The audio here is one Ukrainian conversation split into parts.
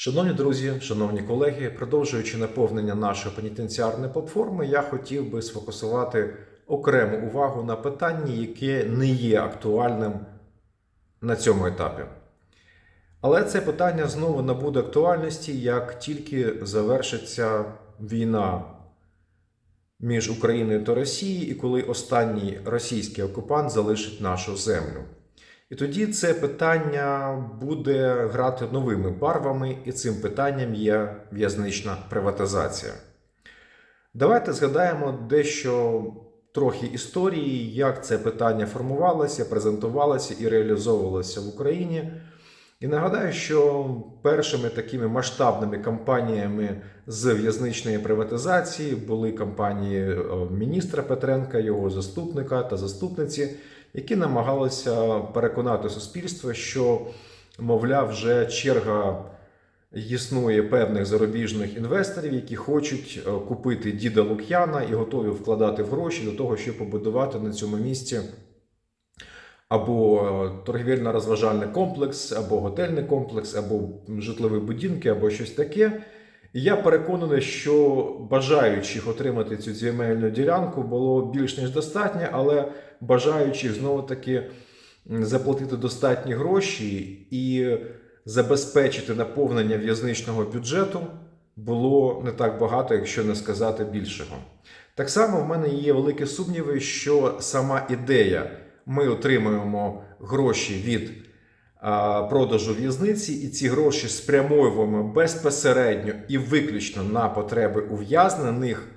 Шановні друзі, шановні колеги, продовжуючи наповнення нашої пенітенціарної платформи, я хотів би сфокусувати окрему увагу на питанні, яке не є актуальним на цьому етапі. Але це питання знову набуде актуальності, як тільки завершиться війна між Україною та Росією, і коли останній російський окупант залишить нашу землю. І тоді це питання буде грати новими барвами, і цим питанням є в'язнична приватизація. Давайте згадаємо дещо трохи історії, як це питання формувалося, презентувалося і реалізовувалося в Україні. І нагадаю, що першими такими масштабними кампаніями з в'язничної приватизації були кампанії е, міністра Петренка, його заступника та заступниці, які намагалися переконати суспільство, що, мовляв, вже черга існує певних зарубіжних інвесторів, які хочуть е, купити діда Лук'яна і готові вкладати в гроші до того, щоб побудувати на цьому місці або е, торгівельно-розважальний комплекс, або готельний комплекс, або житлові будинки, або щось таке. І я переконаний, що бажаючих отримати цю земельну ділянку було більш ніж достатньо, але бажаючих знову таки заплатити достатні гроші і забезпечити наповнення в'язничного бюджету було не так багато, якщо не сказати більшого. Так само в мене є великі сумніви, що сама ідея ми отримуємо гроші від продажу в'язниці, і ці гроші спрямовуємо безпосередньо і виключно на потреби ув'язнених.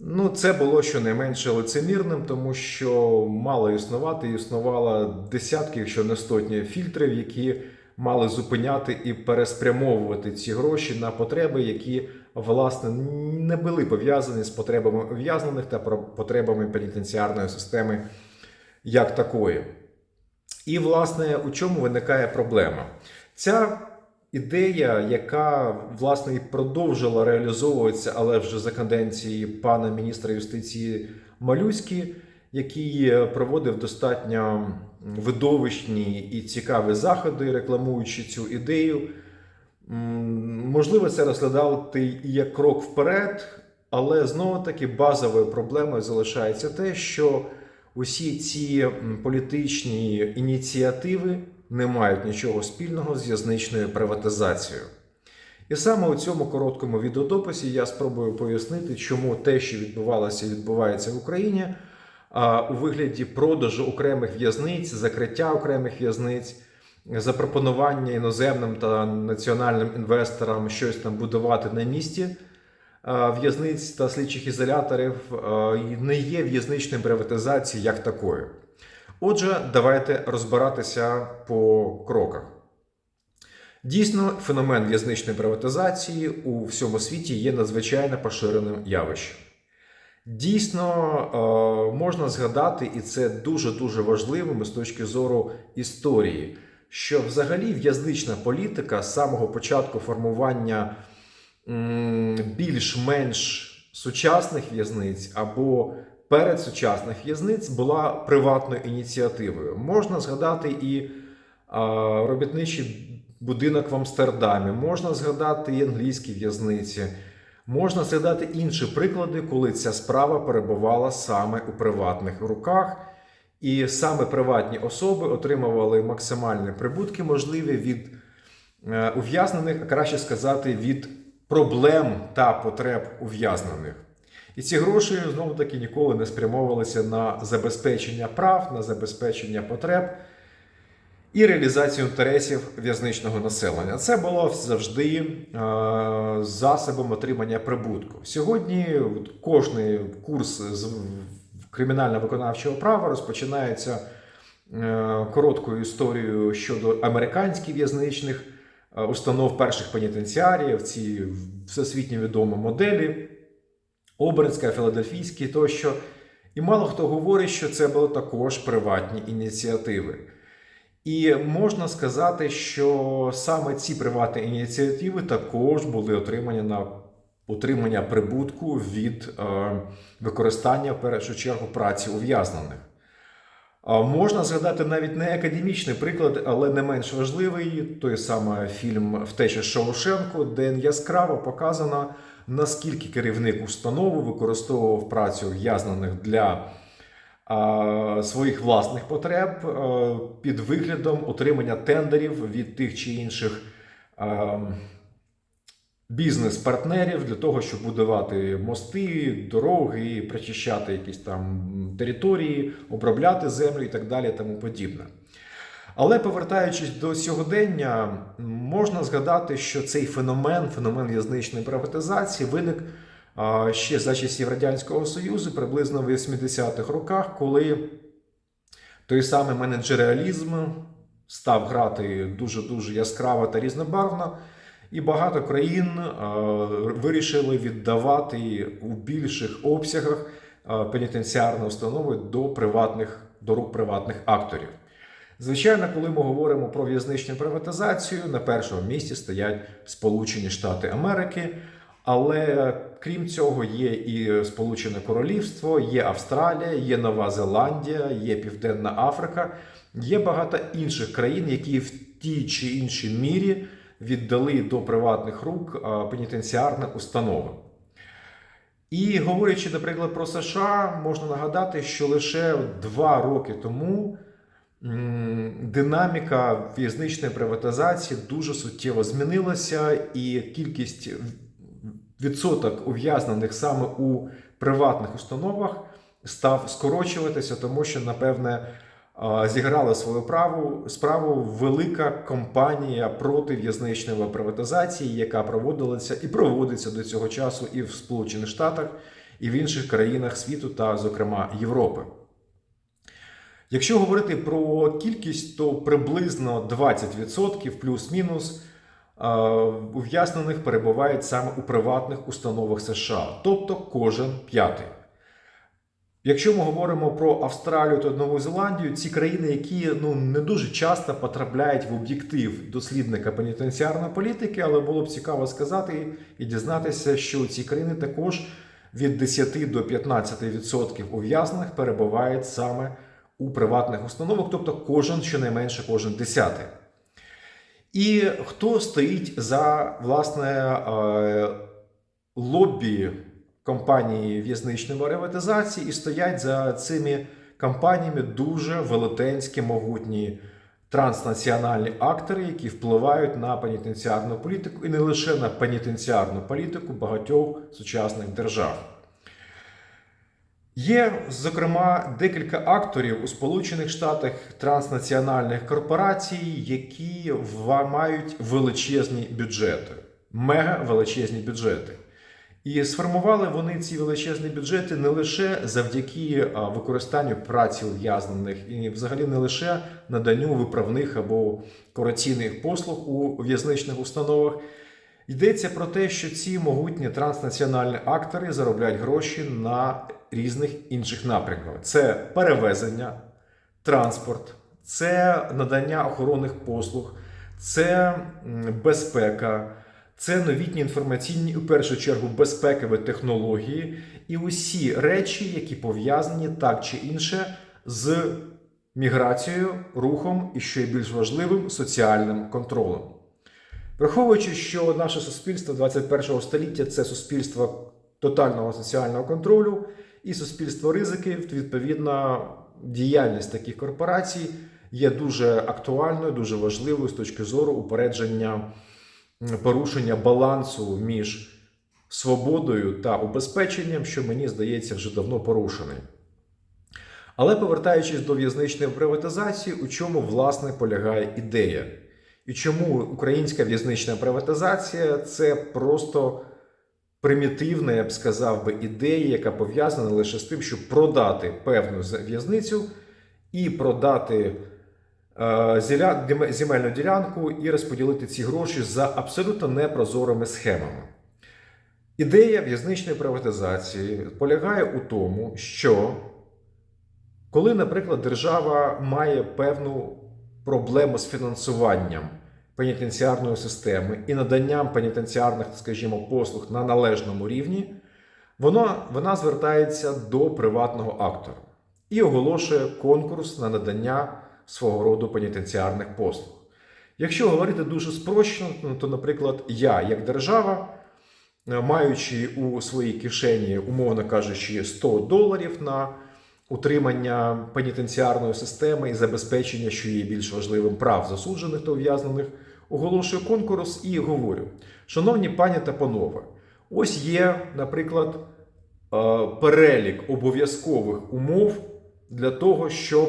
Ну, це було щонайменше лицемірним, тому що мало існувати, існувало десятки, якщо не сотні фільтрів, які мали зупиняти і переспрямовувати ці гроші на потреби, які власне не були пов'язані з потребами ув'язнених та потребами пенітенціарної системи як такої. І, власне, у чому виникає проблема? Ця ідея, яка власне і продовжила реалізовуватися, але вже за каденції пана міністра юстиції Малюськи, який е, проводив достатньо видовищні і цікаві заходи, рекламуючи цю ідею. Можливо, це розглядати і як крок вперед, але знову таки базовою проблемою залишається те, що усі ці політичні ініціативи не мають нічого спільного з в'язничною приватизацією. І саме у цьому короткому відеодописі я спробую пояснити, чому те, що відбувалося і відбувається в Україні, у вигляді продажу окремих в'язниць, закриття окремих в'язниць, запропонування іноземним та національним інвесторам щось там будувати на місці в'язниць та слідчих ізоляторів не є в'язничною приватизацією як такою. Отже, давайте розбиратися по кроках. Дійсно, феномен в'язничної приватизації у всьому світі є надзвичайно поширеним явищем. Дійсно, е, можна згадати, і це дуже-дуже важливим з точки зору історії, що взагалі в'язнична політика з самого початку формування більш-менш сучасних в'язниць або передсучасних в'язниць була приватною ініціативою. Можна згадати і робітничий будинок в Амстердамі, можна згадати і англійські в'язниці. Можна згадати інші приклади, коли ця справа перебувала саме у приватних руках, і саме приватні особи отримували максимальні прибутки, можливі від е, ув'язнених, а краще сказати, від проблем та потреб ув'язнених. І ці гроші знову таки ніколи не спрямовувалися на забезпечення прав, на забезпечення потреб і реалізацію інтересів в'язничного населення. Це було завжди е, засобом отримання прибутку. Сьогодні кожний курс з кримінально-виконавчого права розпочинається е, короткою історією щодо американських в'язничних е, установ перших пенітенціаріїв, ці всесвітньо відомі моделі, Обернська, Філадельфійська тощо. І мало хто говорить, що це були також приватні ініціативи. І можна сказати, що саме ці приватні ініціативи також були отримані на отримання прибутку від е, використання в першу чергу праці ув'язнених. Можна згадати навіть не академічний приклад, але не менш важливий той самий фільм Втеча з Шоушенко, де яскраво показано, наскільки керівник установи використовував працю в'язнених для а, своїх власних потреб а, під виглядом отримання тендерів від тих чи інших. а, Бізнес-партнерів для того, щоб будувати мости, дороги, прочищати якісь там території, обробляти землю і так далі, тому подібне. Але повертаючись до сьогодення, можна згадати, що цей феномен, феномен в'язничної приватизації, виник ще за часів Радянського Союзу, приблизно в 80-х роках, коли той самий менеджеріалізм став грати дуже-дуже яскраво та різнобарвно. І багато країн вирішили віддавати у більших обсягах пенітенціарні установи до приватних до рук приватних акторів. Звичайно, коли ми говоримо про в'язничну приватизацію, на першому місці стоять Сполучені Штати Америки. Але крім цього, є і Сполучене Королівство, є Австралія, є Нова Зеландія, є Південна Африка, є багато інших країн, які в тій чи іншій мірі віддали до приватних рук пенітенціарні установи. І говорячи, наприклад, про США, можна нагадати, що лише два роки тому динаміка в'язничної приватизації дуже суттєво змінилася, і кількість відсоток ув'язнених саме у приватних установах став скорочуватися, тому що, напевне, зіграла свою праву справу велика кампанія проти в'язничної приватизації, яка проводилася і проводиться до цього часу і в Сполучених Штатах, і в інших країнах світу, та, зокрема, Європи. Якщо говорити про кількість, то приблизно 20% плюс-мінус ув'язнених перебувають саме у приватних установах США, тобто кожен п'ятий. Якщо ми говоримо про Австралію та Нову Зеландію, ці країни, які ну не дуже часто потрапляють в об'єктив дослідника пенітенціарної політики, але було б цікаво сказати і дізнатися, що ці країни також від 10 до 15% ув'язнених перебувають саме у приватних установах, тобто кожен щонайменше кожен десятий. І хто стоїть за власне е, лобі компанії в'язничної приватизації і стоять за цими компаніями дуже велетенські могутні транснаціональні актори, які впливають на пенітенціарну політику і не лише на пенітенціарну політику багатьох сучасних держав. Є, зокрема, декілька акторів у Сполучених Штатах транснаціональних корпорацій, які мають величезні бюджети, мега величезні бюджети. І сформували вони ці величезні бюджети не лише завдяки використанню праці ув'язнених, і взагалі не лише наданню виправних або кораційних послуг у в'язничних установах. Йдеться про те, що ці могутні транснаціональні актори заробляють гроші на різних інших напрямках: це перевезення, транспорт, це надання охоронних послуг, це безпека. Це новітні інформаційні, у першу чергу, безпекові технології і усі речі, які пов'язані так чи інше з міграцією, рухом і, що більш важливим, соціальним контролем. Враховуючи, що наше суспільство 21 століття це суспільство тотального соціального контролю і суспільство ризиків, відповідно, діяльність таких корпорацій є дуже актуальною, дуже важливою з точки зору упередження порушення балансу між свободою та убезпеченням, що мені здається вже давно порушений. Але повертаючись до в'язничної приватизації, у чому власне полягає ідея? І чому українська в'язнична приватизація це просто примітивна, я б сказав би, ідея, яка пов'язана лише з тим, щоб продати певну в'язницю і продати Е, земельну ділянку і розподілити ці гроші за абсолютно непрозорими схемами. Ідея в'язничної приватизації полягає у тому, що коли, наприклад, держава має певну проблему з фінансуванням пенітенціарної системи і наданням пенітенціарних, скажімо, послуг на належному рівні, вона, вона звертається до приватного актора. і оголошує конкурс на надання свого роду пенітенціарних послуг. Якщо говорити дуже спрощено, ну, то, наприклад, я, як держава, е, маючи у своїй кишені, умовно кажучи, 100 доларів на утримання пенітенціарної системи і забезпечення, що є більш важливим прав засуджених та ув'язнених, оголошую конкурс і говорю: шановні пані та панове, ось є, наприклад, е, перелік обов'язкових умов для того, щоб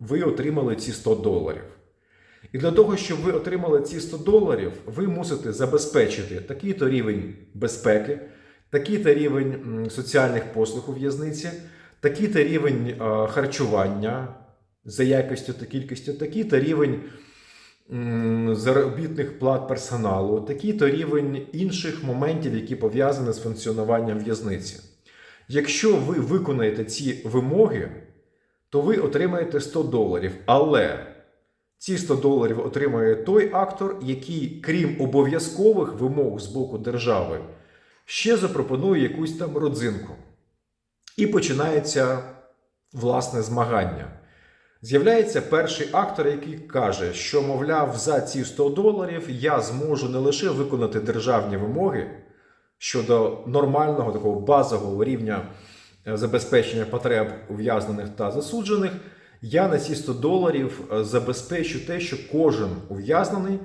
ви отримали ці 100 доларів. І для того, щоб ви отримали ці 100 доларів, ви мусите забезпечити такий-то рівень безпеки, такий-то рівень соціальних послуг у в'язниці, такий-то рівень е, харчування за якістю та кількістю, такий-то рівень заробітних плат персоналу, такий-то рівень інших моментів, які пов'язані з функціонуванням в'язниці. Якщо ви виконаєте ці вимоги, то ви отримаєте 100 доларів. Але ці 100 доларів отримує той актор, який, крім обов'язкових вимог з боку держави, ще запропонує якусь там родзинку. І починається власне змагання. З'являється перший актор, який каже, що, мовляв, за ці 100 доларів я зможу не лише виконати державні вимоги щодо нормального такого базового рівня е, забезпечення потреб ув'язнених та засуджених, я на ці 100 доларів е, забезпечу те, що кожен ув'язнений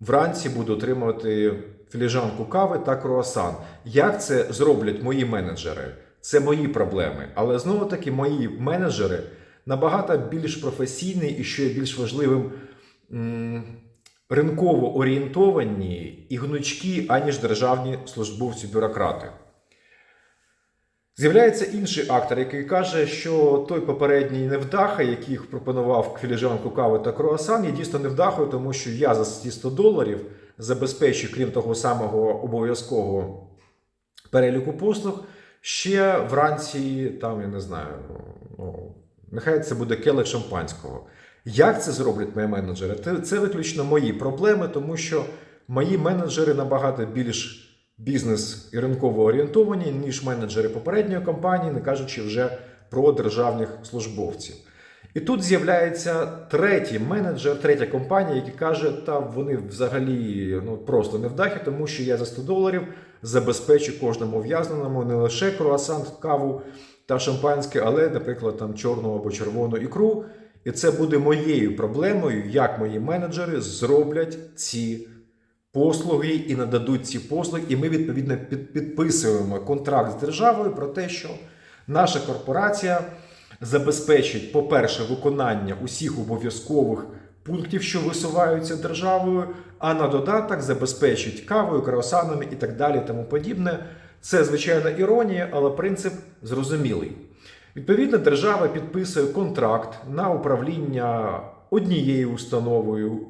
вранці буде отримувати філіжанку кави та круасан. Як це зроблять мої менеджери? Це мої проблеми. Але знову таки, мої менеджери набагато більш професійні і що є більш важливим. Ринково орієнтовані і гнучкі, аніж державні службовці-бюрократи. З'являється інший актор, який каже, що той попередній невдаха, який пропонував філіжанку кави та круасан, є дійсно невдахою, тому що я за ці 100 доларів забезпечу, крім того самого обов'язкового переліку послуг, ще вранці, там, я не знаю, ну, нехай це буде келих шампанського. Як це зроблять мої менеджери? Це, виключно мої проблеми, тому що мої менеджери набагато більш бізнес і ринково орієнтовані, ніж менеджери попередньої компанії, не кажучи вже про державних службовців. І тут з'являється третій менеджер, третя компанія, який каже, та вони взагалі ну, просто невдахи, тому що я за 100 доларів забезпечу кожному ув'язненому не лише круасан, каву та шампанське, але, наприклад, там чорну або червону ікру. І це буде моєю проблемою, як мої менеджери зроблять ці послуги і нададуть ці послуги. І ми відповідно під- підписуємо контракт з державою про те, що наша корпорація забезпечить, по-перше, виконання усіх обов'язкових пунктів, що висуваються державою, а на додаток забезпечить кавою, круасанами і так далі, тому подібне. Це звичайно іронія, але принцип зрозумілий. Відповідно, держава підписує контракт на управління однією установою,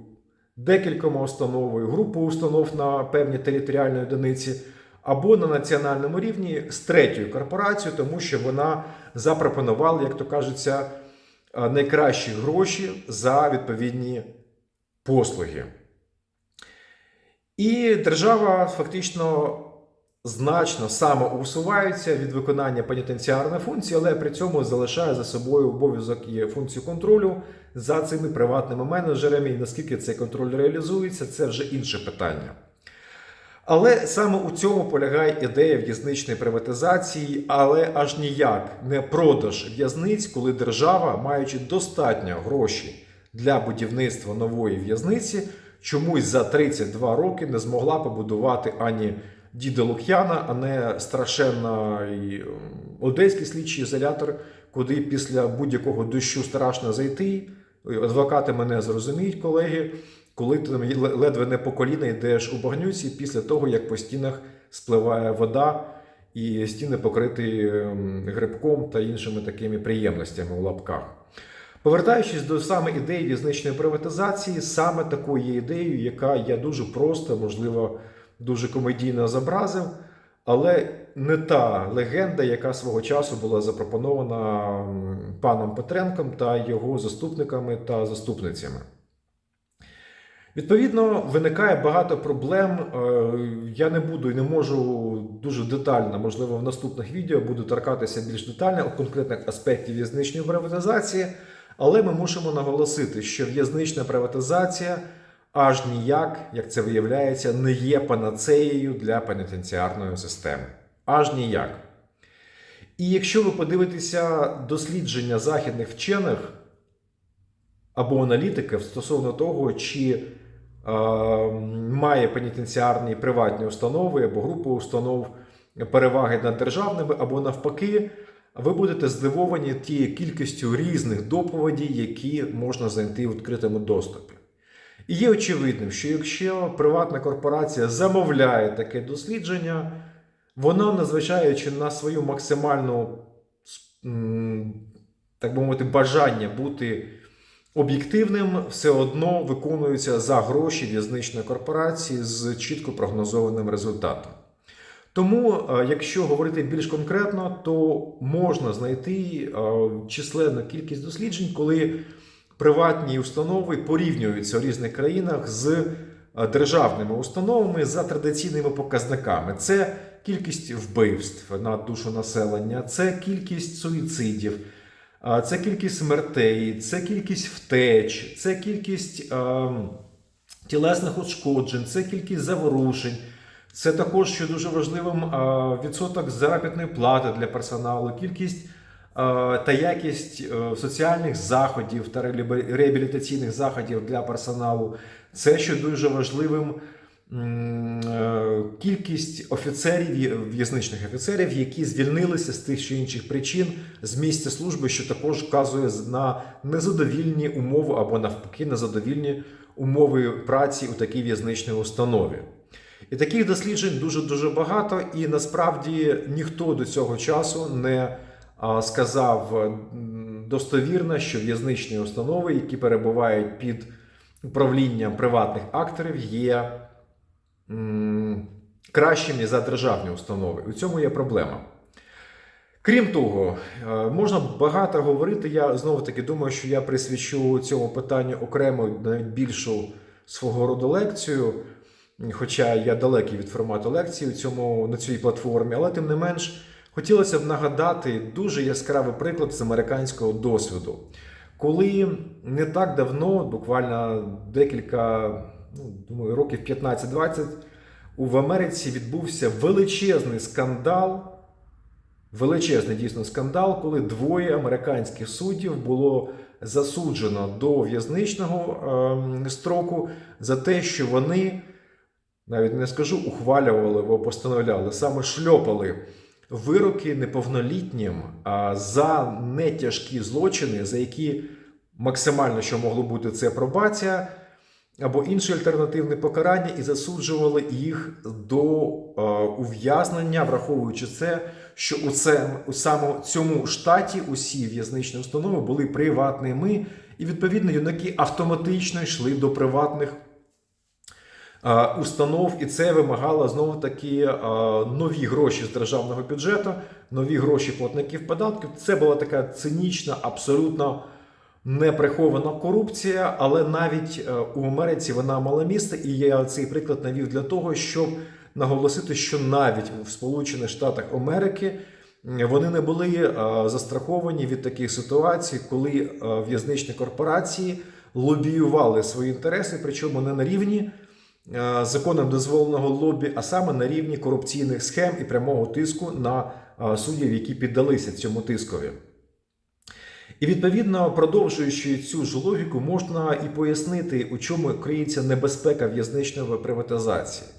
декількома установою, групою установ на певній територіальній одиниці, або на національному рівні з третьою корпорацією, тому що вона запропонувала, як то кажеться, е, найкращі гроші за відповідні послуги. І держава фактично значно самоусувається від виконання пенітенціарної функції, але при цьому залишає за собою обов'язок і функцію контролю за цими приватними менеджерами. І наскільки цей контроль реалізується, це вже інше питання. Але саме у цьому полягає ідея в'язничної приватизації, але аж ніяк не продаж в'язниць, коли держава, маючи достатньо грошей для будівництва нової в'язниці, чомусь за 32 роки не змогла побудувати ані Діда Лук'яна, а не страшенний одеський слідчий ізолятор, куди після будь-якого дощу страшно зайти. Адвокати мене зрозуміють, колеги, коли ти ледве не по коліна йдеш у багнюці після того, як по стінах спливає вода, і стіни покриті грибком та іншими такими приємностями у лапках. Повертаючись до саме ідеї в'язничної приватизації, саме такою ідеєю, яка я дуже просто, можливо, дуже комедійно зобразив, але не та легенда, яка свого часу була запропонована паном Петренком та його заступниками та заступницями. Відповідно, виникає багато проблем. Е, Я не буду і не можу дуже детально, можливо, в наступних відео буду торкатися більш детально у конкретних аспектів в'язничної приватизації, але ми мусимо наголосити, що в'язнична приватизація аж ніяк, як це виявляється, не є панацеєю для пенітенціарної системи. Аж ніяк. І якщо ви подивитеся дослідження західних вчених або аналітиків стосовно того, чи е, має пенітенціарні приватні установи або групи установ переваги над державними, або навпаки, ви будете здивовані тією кількістю різних доповідей, які можна знайти в відкритому доступі. І є очевидним, що якщо приватна корпорація замовляє таке дослідження, вона, незважаючи на свою максимальну, так би мовити, бажання бути об'єктивним, все одно виконується за гроші в'язничної корпорації з чітко прогнозованим результатом. Тому, е, якщо говорити більш конкретно, то можна знайти е, численну кількість досліджень, коли приватні установи порівнюються у різних країнах з е, державними установами за традиційними показниками. Це кількість вбивств на душу населення, це кількість суїцидів, це кількість смертей, це кількість втеч, це кількість е, тілесних ушкоджень, це кількість заворушень. Це також, що дуже важливим, відсоток заробітної плати для персоналу, кількість та якість е, соціальних заходів та реабілітаційних заходів для персоналу. Це що дуже важливим е, кількість офіцерів, в'язничних офіцерів, які звільнилися з тих чи інших причин з місця служби, що також вказує на незадовільні умови або навпаки незадовільні умови праці у такій в'язничній установі. І таких досліджень дуже дуже багато, і насправді ніхто до цього часу не сказав достовірно, що в'язничні установи, які перебувають під управлінням приватних акторів, є кращими за державні установи. У цьому є проблема. Крім того, е, можна багато говорити. Я знову таки думаю, що я присвячу цьому питанню окремо навіть більшу свого роду лекцію. Хоча я далекий від формату лекції цьому, на цій платформі, але тим не менш хотілося б нагадати дуже яскравий приклад з американського досвіду, коли не так давно, буквально декілька, ну, думаю, років 15-20, у- в Америці відбувся величезний скандал. Величезний дійсно скандал, коли двоє американських суддів було засуджено до в'язничного ем, строку за те, що вони навіть не скажу, ухвалювали або постановляли, саме шльопали вироки неповнолітнім за нетяжкі злочини, за які максимально що могло бути це пробація або інше альтернативне покарання, і засуджували їх до е, ув'язнення, враховуючи це, що у, це, у саме цьому штаті усі в'язничні установи були приватними, і відповідно юнаки автоматично йшли до приватних установ, і це вимагало знову таки нові гроші з державного бюджету, нові гроші платників податків. Це була така цинічна, абсолютно неприхована корупція, але навіть е, у Америці вона мала місце, і я цей приклад навів для того, щоб наголосити, що навіть в Сполучених Штатах Америки вони не були е, застраховані від таких ситуацій, коли е, в'язничні корпорації лобіювали свої інтереси, причому не на рівні законом дозволеного лобі, а саме на рівні корупційних схем і прямого тиску на е, суддів, які піддалися цьому тискові. І відповідно, продовжуючи цю ж логіку, можна і пояснити, у чому криється небезпека в'язничної приватизації.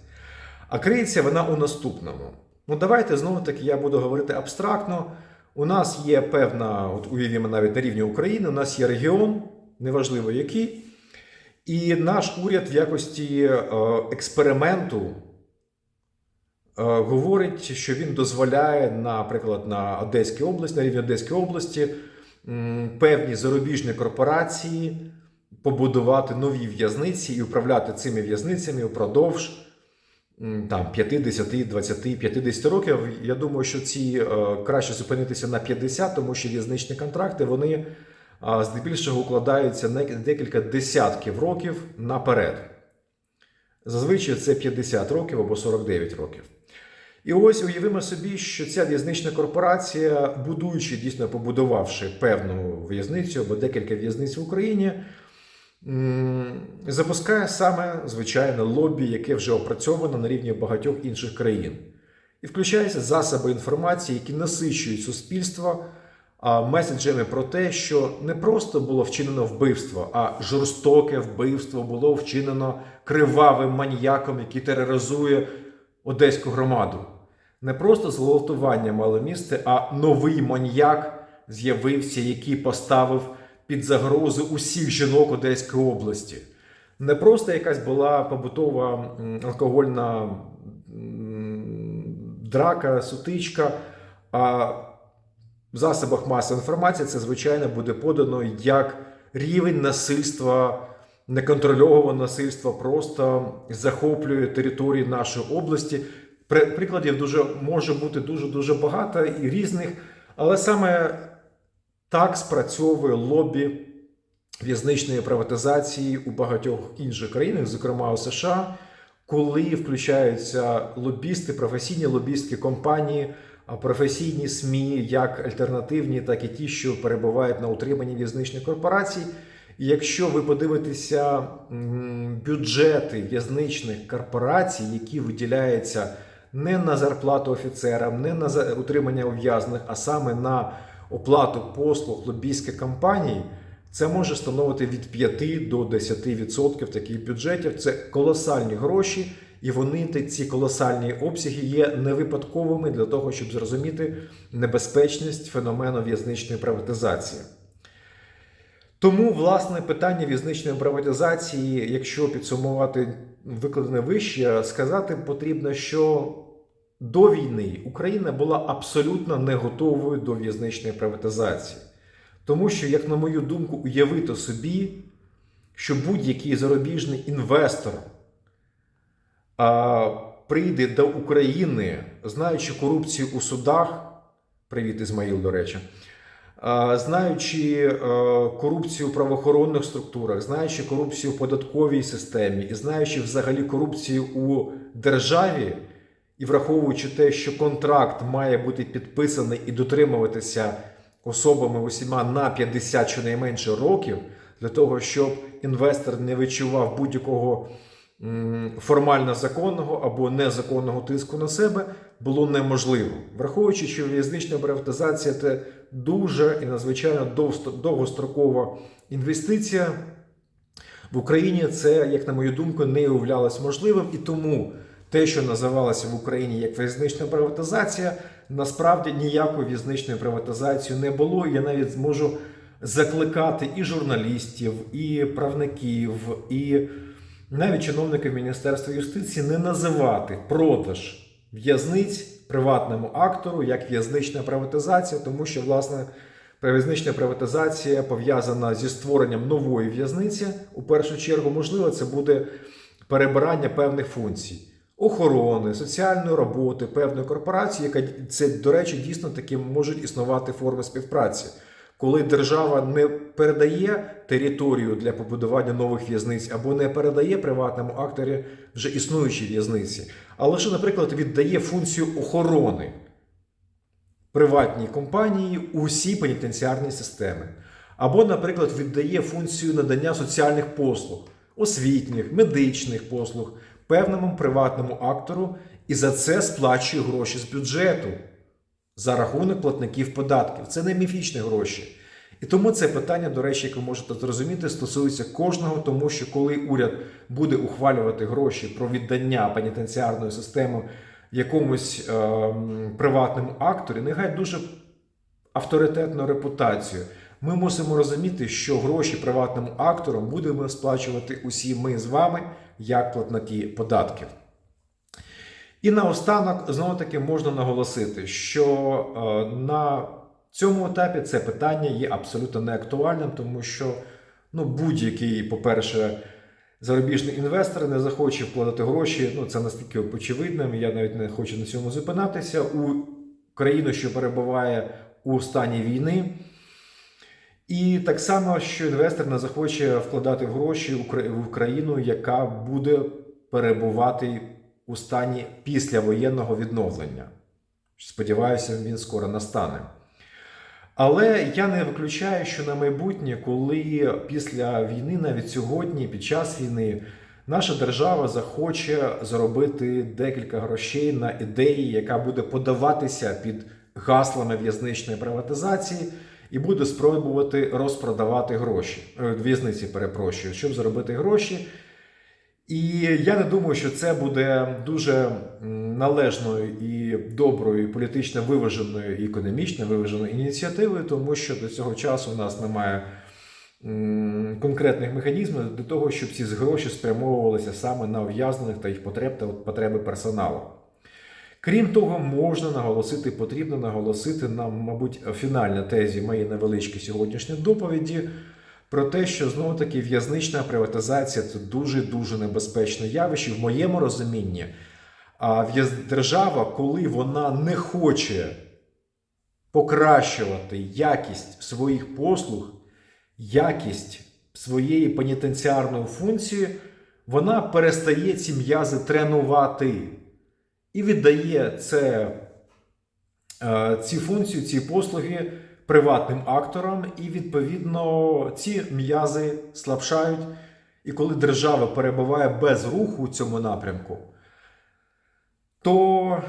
А криється вона у наступному. Ну, давайте знову таки я буду говорити абстрактно. У нас є певна, от уявімо навіть на рівні України, у нас є регіон, неважливо який, і наш уряд в якості е, експерименту е, говорить, що він дозволяє, наприклад, на Одеській області, на рівні Одеської області певні зарубіжні корпорації побудувати нові в'язниці і управляти цими в'язницями впродовж там 50, 20, 50 років. Я думаю, що ці е, краще зупинитися на 50, тому що в'язничні контракти вони здебільшого укладаються на декілька десятків років наперед. Зазвичай це 50 років або 49 років. І ось уявимо собі, що ця в'язнична корпорація, будуючи, дійсно побудувавши певну в'язницю або декілька в'язниць в Україні, запускає саме звичайне лобі, яке вже опрацьовано на рівні багатьох інших країн. І включаються засоби інформації, які насичують суспільство меседжами про те, що не просто було вчинено вбивство, а жорстоке вбивство було вчинено кривавим маніяком, який тероризує одеську громаду. Не просто зґвалтування мало місце, а новий маніяк з'явився, який поставив під загрозу усіх жінок Одеської області. Не просто якась була побутова алкогольна драка, сутичка, а в засобах масової інформації це, звичайно, буде подано як рівень насильства, неконтрольованого насильства просто захоплює території нашої області. Прикладів дуже може бути дуже дуже багато і різних, але саме так спрацьовує лобі в'язничної приватизації у багатьох інших країнах, зокрема у США, коли включаються лобісти, професійні лобістські компанії, професійні СМІ, як альтернативні, так і ті, що перебувають на утриманні в'язничних корпорацій. І якщо ви подивитеся бюджети в'язничних корпорацій, які виділяються не на зарплату офіцерам, не на утримання ув'язнених, а саме на оплату послуг лобійських компаній, це може становити від 5 до 10% таких бюджетів. Це колосальні гроші, і вони ці колосальні обсяги є не випадковими для того, щоб зрозуміти небезпечність феномену в'язничної приватизації. Тому, власне, питання в'язничної приватизації, якщо підсумувати викладене вище, сказати потрібно, що до війни Україна була абсолютно не готовою до в'язничної приватизації. Тому що, як на мою думку, уявити собі, що будь-який зарубіжний інвестор а, прийде до України, знаючи корупцію у судах, привіт, Ізмаїл, до речі, знаючи е, корупцію в правоохоронних структурах, знаючи корупцію в податковій системі і знаючи взагалі корупцію у державі, і враховуючи те, що контракт має бути підписаний і дотримуватися особами усіма на 50 щонайменше років, для того, щоб інвестор не відчував будь-якого формально законного або незаконного тиску на себе, було неможливо. Враховуючи, що в'язнична приватизація це дуже і надзвичайно довгострокова інвестиція. В Україні це, як на мою думку, не уявлялось можливим, і тому те, що називалося в Україні як в'язнична приватизація, насправді ніякої в'язничної приватизації не було. Я навіть зможу закликати і журналістів, і правників, і навіть чиновників Міністерства юстиції не називати продаж в'язниць приватному актору як в'язнична приватизація, тому що, власне, В'язнична приватизація пов'язана зі створенням нової в'язниці. У першу чергу, можливо, це буде перебирання певних функцій охорони, соціальної роботи, певної корпорації, яка це, до речі, дійсно таки можуть існувати форми співпраці. Коли держава не передає територію для побудування нових в'язниць або не передає приватному акторі вже існуючі в'язниці, а лише, наприклад, віддає функцію охорони приватній компанії усі пенітенціарні системи. Або, наприклад, віддає функцію надання соціальних послуг, освітніх, медичних послуг певному приватному актору і за це сплачує гроші з бюджету за рахунок платників податків. Це не міфічні гроші. І тому це питання, до речі, як ви можете зрозуміти, стосується кожного, тому що коли уряд буде ухвалювати гроші про віддання пенітенціарної системи якомусь ем, приватному акторі, нехай дуже авторитетну репутацію. Ми мусимо розуміти, що гроші приватним акторам будемо сплачувати усі ми з вами як платники податків. І наостанок знову таки можна наголосити, що е, на цьому етапі це питання є абсолютно неактуальним, тому що ну, будь-який, по-перше, зарубіжний інвестор не захоче вкладати гроші. Ну це настільки очевидним. Я навіть не хочу на цьому зупинатися у країну, що перебуває у стані війни. І так само, що інвестор не захоче вкладати гроші в країну, яка буде перебувати у стані післявоєнного відновлення. Сподіваюся, він скоро настане. Але я не виключаю, що на майбутнє, коли після війни, навіть сьогодні, під час війни, наша держава захоче заробити декілька грошей на ідеї, яка буде подаватися під гаслами в'язничної приватизації, і буде спробувати розпродавати гроші е, в'язниці, перепрошую, щоб заробити гроші. І я не думаю, що це буде дуже належною і доброю, і політично виваженою, і економічно виваженою ініціативою, тому що до цього часу у нас немає конкретних механізмів для того, щоб ці гроші спрямовувалися саме на ув'язнених та їх потреб та потреби персоналу. Крім того, можна наголосити, потрібно наголосити на, мабуть, фінальній тезі моєї невеличкої сьогоднішньої доповіді про те, що знову таки в'язнична приватизація це дуже дуже небезпечне явище в моєму розумінні. А держава, коли вона не хоче покращувати якість своїх послуг, якість своєї пенітенціарної функції, вона перестає ці м'язи тренувати і віддає це, е, ці функції, ці послуги приватним акторам, і відповідно ці м'язи слабшають. І коли держава перебуває без руху у цьому напрямку, то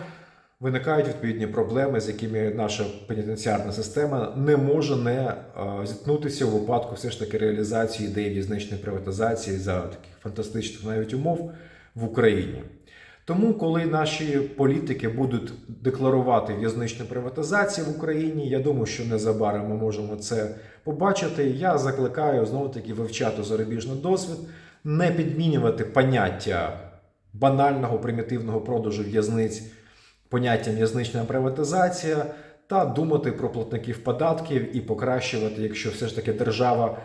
виникають відповідні проблеми, з якими наша пенітенціарна система не може не е, зіткнутися у випадку все ж таки реалізації ідеї в'язничної приватизації за таких фантастичних навіть умов в Україні. Тому, коли наші політики будуть декларувати в'язничну приватизацію в Україні, я думаю, що незабаром ми можемо це побачити. Я закликаю знову таки вивчати зарубіжний досвід, не підмінювати поняття банального примітивного продажу в'язниць поняттям в'язнична приватизація та думати про платників податків і покращувати, якщо все ж таки держава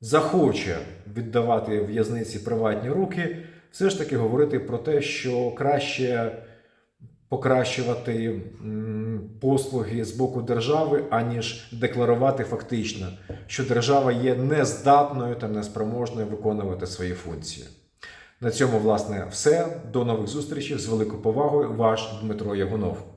захоче віддавати в'язниці приватні руки, все ж таки говорити про те, що краще покращувати послуги з боку держави, аніж декларувати фактично, що держава є нездатною та неспроможною виконувати свої функції. На цьому, власне, все. До нових зустрічей з великою повагою. Ваш Дмитро Ягунов.